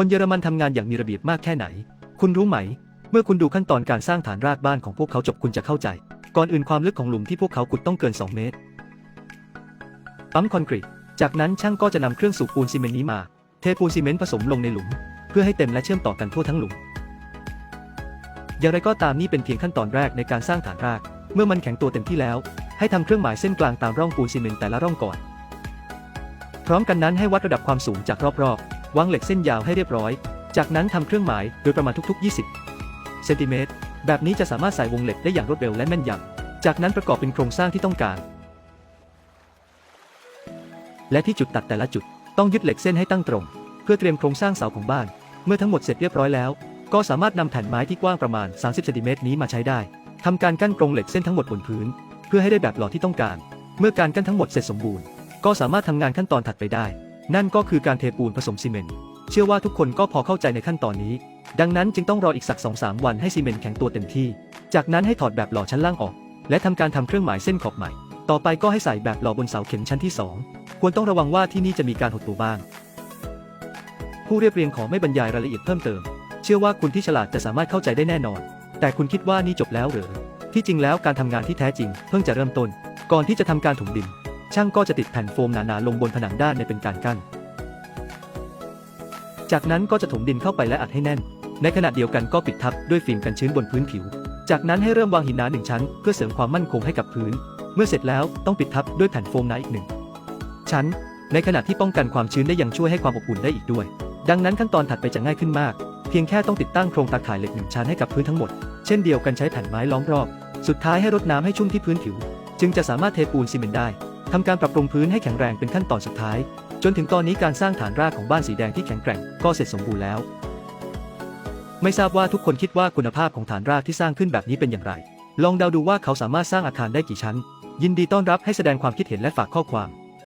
คนเยอรมันทำงานอย่างมีระเบียบมากแค่ไหน คุณรู้ไหม เมื่อคุณดูขั้นตอนการสร้างฐานรากบ้านของพวกเขาจบคุณจะเข้าใจ ก่อนอื่นความลึกของหลุมที่พวกเขาขุดต้องเกิน 2 เมตร ปั๊มคอนกรีต จากนั้นช่างก็จะนำเครื่องสูบปูนซีเมนต์นี้มา เทปูนซีเมนต์ผสมลงในหลุม เพื่อให้เต็มและเชื่อมต่อกันทั่วทั้งหลุม อย่างไรก็ตามนี่เป็นเพียงขั้นตอนแรกในการสร้างฐานราก เมื่อมันแข็งตัวเต็มที่แล้ว ให้ทำเครื่องหมายเส้นกลางตามร่องปูนซีเมนต์แต่ละร่องก่อน พร้อมกันนั้นให้วัดระดับความสูงจากรอบๆ วางเหล็กเส้นยาวให้เรียบร้อย จากนั้นทำเครื่องหมายโดยประมาณทุก ๆ 20 เซนติเมตร แบบนี้จะสามารถใส่วงเหล็กได้อย่างรวดเร็วและแม่นยำ จากนั้นประกอบเป็นโครงสร้างที่ต้องการ และที่จุดตัดแต่ละจุดต้องยึดเหล็กเส้นให้ตั้งตรง เพื่อเตรียมโครงสร้างเสาของบ้าน เมื่อทั้งหมดเสร็จเรียบร้อยแล้ว ก็สามารถนำแผ่นไม้ที่กว้างประมาณ 30เซนติเมตรนี้มาใช้ได้ทำการกั้นกรงเหล็กเส้นทั้งหมดบนพื้น เพื่อให้ได้แบบหล่อที่ต้องการ เมื่อการกั้นทั้งหมดเสร็จสมบูรณ์ ก็สามารถทำงานขั้นตอนถัดไปได้ นั่นก็คือการเทปูนผสมซีเมนต์ เชื่อว่าทุกคนก็พอเข้าใจในขั้นตอนนี้ ดังนั้นจึงต้องรออีกสัก 2-3 วันให้ซีเมนต์แข็งตัวเต็มที่ จากนั้นให้ถอดแบบหล่อชั้นล่างออก และทำการทำเครื่องหมายเส้นขอบใหม่ ต่อไปก็ให้ใส่แบบหล่อบนเสาเข็มชั้นที่ 2 ควรต้องระวังว่าที่นี่จะมีการหดตัวบ้าง ผู้เรียบเรียงขอไม่บรรยายรายละเอียดเพิ่มเติม เชื่อว่าคุณที่ฉลาดจะสามารถเข้าใจได้แน่นอน แต่คุณคิดว่านี่จบแล้วหรือ ที่จริงแล้วการทำงานที่แท้จริง เพิ่งจะเริ่มต้น ก่อนที่จะทำการถมดิน ช่างก็จะติดแผ่นโฟมหนาๆลงบนผนังด้านในเป็นการกั้น จากนั้นก็จะถมดินเข้าไปและอัดให้แน่น ในขณะเดียวกันก็ปิดทับด้วยฟิล์มกันชื้นบนพื้นผิว จากนั้นให้เริ่มวางหินหนาหนึ่งชั้น เพื่อเสริมความมั่นคงให้กับพื้น เมื่อเสร็จแล้วต้องปิดทับด้วยแผ่นโฟมหนาอีกหนึ่งชั้น ในขณะที่ป้องกันความชื้นได้ยังช่วยให้ความอบอุ่นได้อีกด้วย ดังนั้นขั้นตอนถัดไปจะง่ายขึ้นมาก เพียงแค่ต้องติดตั้งโครงตาข่ายเหล็กหนึ่งชั้นให้กับพื้นทั้งหมด เช่นเดียวกันใช้แผ่นไม้ล้อมรอบ สุดท้ายให้รดน้ำให้ชุ่มที่พื้นผิว จึงจะสามารถเทปูนซีเมนต์ได้ ทำการปรับปรุงพื้นให้แข็งแรงเป็นขั้นตอนสุดท้าย จนถึงตอนนี้การสร้างฐานรากของบ้านสีแดงที่แข็งแกร่งก็เสร็จสมบูรณ์แล้ว ไม่ทราบว่าทุกคนคิดว่าคุณภาพของฐานรากที่สร้างขึ้นแบบนี้เป็นอย่างไร ลองเดาดูว่าเขาสามารถสร้างอาคารได้กี่ชั้น ยินดีต้อนรับให้แสดงความคิดเห็นและฝากข้อความ